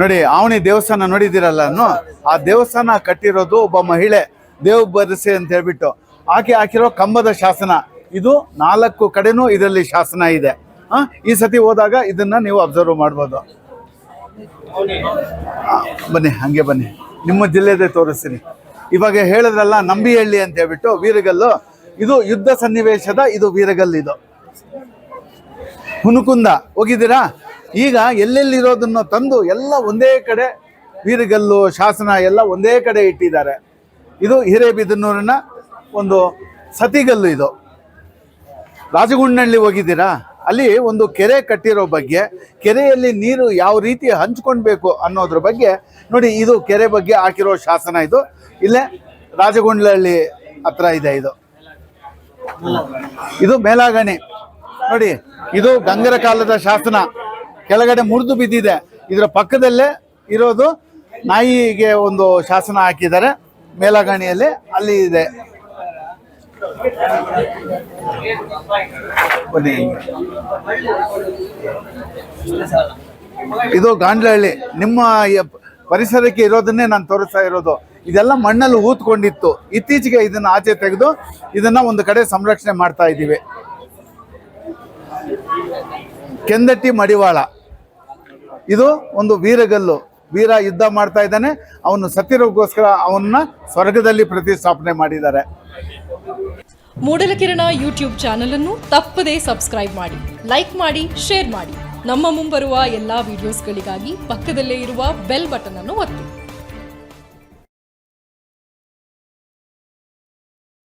ನೋಡಿ ಅವನಿ ದೇವಸ್ಥಾನ ನೋಡಿದಿರಲ್ಲ ಆ ದೇವಸ್ಥಾನ ಕಟ್ಟಿರೋದು ಒಬ್ಬ ಮಹಿಳೆ. ದೇವ್ ಬರಸೆ ಅಂತ ಹೇಳ್ಬಿಟ್ಟು. ಆಕೆ ಹಾಕಿರೋ ಕಂಬದ ಶಾಸನ. ಇದು ನಾಲ್ಕು ಕಡೆನೂ ಇದರಲ್ಲಿ ಶಾಸನ ಇದೆ. ಈ ಸತಿ ಹೋದಾಗ ಇದನ್ನ ನೀವು ಅಬ್ಸರ್ವ್ ಮಾಡ್ಬೋದು. ಬನ್ನಿ, ಹಂಗೆ ಬನ್ನಿ. ನಿಮ್ಮ ಜಿಲ್ಲೆದೇ ತೋರಿಸ್ತೀನಿ. ಇವಾಗ ಹೇಳಿದ್ರಲ್ಲ ನಂಬಿಹಳ್ಳಿ ಅಂತ ಹೇಳ್ಬಿಟ್ಟು ವೀರಗಲ್ಲು. ಇದು ಯುದ್ಧ ಸನ್ನಿವೇಶದ ಇದು ವೀರಗಲ್ ಇದು. ಹುನುಕುಂದ ಹೋಗಿದ್ದೀರಾ? ಈಗ ಎಲ್ಲೆಲ್ಲಿರೋದನ್ನು ತಂದು ಎಲ್ಲ ಒಂದೇ ಕಡೆ ವೀರಗಲ್ಲು, ಶಾಸನ ಎಲ್ಲ ಒಂದೇ ಕಡೆ ಇಟ್ಟಿದ್ದಾರೆ. ಇದು ಹಿರೇಬಿದನೂರಿನ ಒಂದು ಸತಿಗಲ್ಲು ಇದು. ರಾಜಗುಂಡನಹಳ್ಳಿ ಹೋಗಿದ್ದೀರಾ? ಅಲ್ಲಿ ಒಂದು ಕೆರೆ ಕಟ್ಟಿರೋ ಬಗ್ಗೆ, ಕೆರೆಯಲ್ಲಿ ನೀರು ಯಾವ ರೀತಿ ಹಂಚ್ಕೊಳ್ಬೇಕು ಅನ್ನೋದ್ರ ಬಗ್ಗೆ ನೋಡಿ, ಇದು ಕೆರೆ ಬಗ್ಗೆ ಹಾಕಿರೋ ಶಾಸನ ಇದು. ಇಲ್ಲೇ ರಾಜಗುಂಡ್ಲಹಳ್ಳಿ ಹತ್ರ ಇದೆ ಇದು. ಇದು ಮೇಲಾಗಣಿ. ನೋಡಿ, ಇದು ಗಂಗರ ಕಾಲದ ಶಾಸನ. ಕೆಳಗಡೆ ಮುರಿದು ಬಿದ್ದಿದೆ. ಇದರ ಪಕ್ಕದಲ್ಲೇ ಇರೋದು ನಾಯಿಗೆ ಒಂದು ಶಾಸನ ಹಾಕಿದ್ದಾರೆ. ಮೇಲಗಣಿಯಲ್ಲಿ ಅಲ್ಲಿ ಇದೆ. ಇದು ಗಾಂಡ್ಲಹಳ್ಳಿ. ನಿಮ್ಮ ಪರಿಸರಕ್ಕೆ ಇರೋದನ್ನೇ ನಾನು ತೋರಿಸ್ತಾ ಇರೋದು. ಇದೆಲ್ಲ ಮಣ್ಣಲ್ಲಿ ಊತ್ಕೊಂಡಿತ್ತು ಇತ್ತೀಚೆಗೆ ಇದನ್ನ ಆಚೆ ತೆಗೆದು ಇದನ್ನ ಒಂದು ಕಡೆ ಸಂರಕ್ಷಣೆ ಮಾಡ್ತಾ ಇದ್ದೀವಿ ಕೆಂದಟ್ಟಿ ಮಡಿವಾಳ. ಇದು ಒಂದು ವೀರಗಲ್ಲು. ವೀರ ಯುದ್ಧ ಮಾಡ್ತಾ ಇದ್ದಾನೆ. ಅವನು ಸತ್ತಿರೋಗೋಸ್ಕರ ಅವನ್ನ ಸ್ವರ್ಗದಲ್ಲಿ ಪ್ರತಿಷ್ಠಾಪನೆ ಮಾಡಿದ್ದಾರೆ. ಮೂಡಲಕಿರಣ ಯೂಟ್ಯೂಬ್ ಚಾನಲ್ ಅನ್ನು ತಪ್ಪದೇ ಸಬ್ಸ್ಕ್ರೈಬ್ ಮಾಡಿ, ಲೈಕ್ ಮಾಡಿ, ಶೇರ್ ಮಾಡಿ. ನಮ್ಮ ಮುಂಬರುವ ಎಲ್ಲಾ ವಿಡಿಯೋಸ್ಗಳಿಗಾಗಿ ಪಕ್ಕದಲ್ಲೇ ಇರುವ ಬೆಲ್ ಬಟನ್ ಅನ್ನು ಒತ್ತಿ.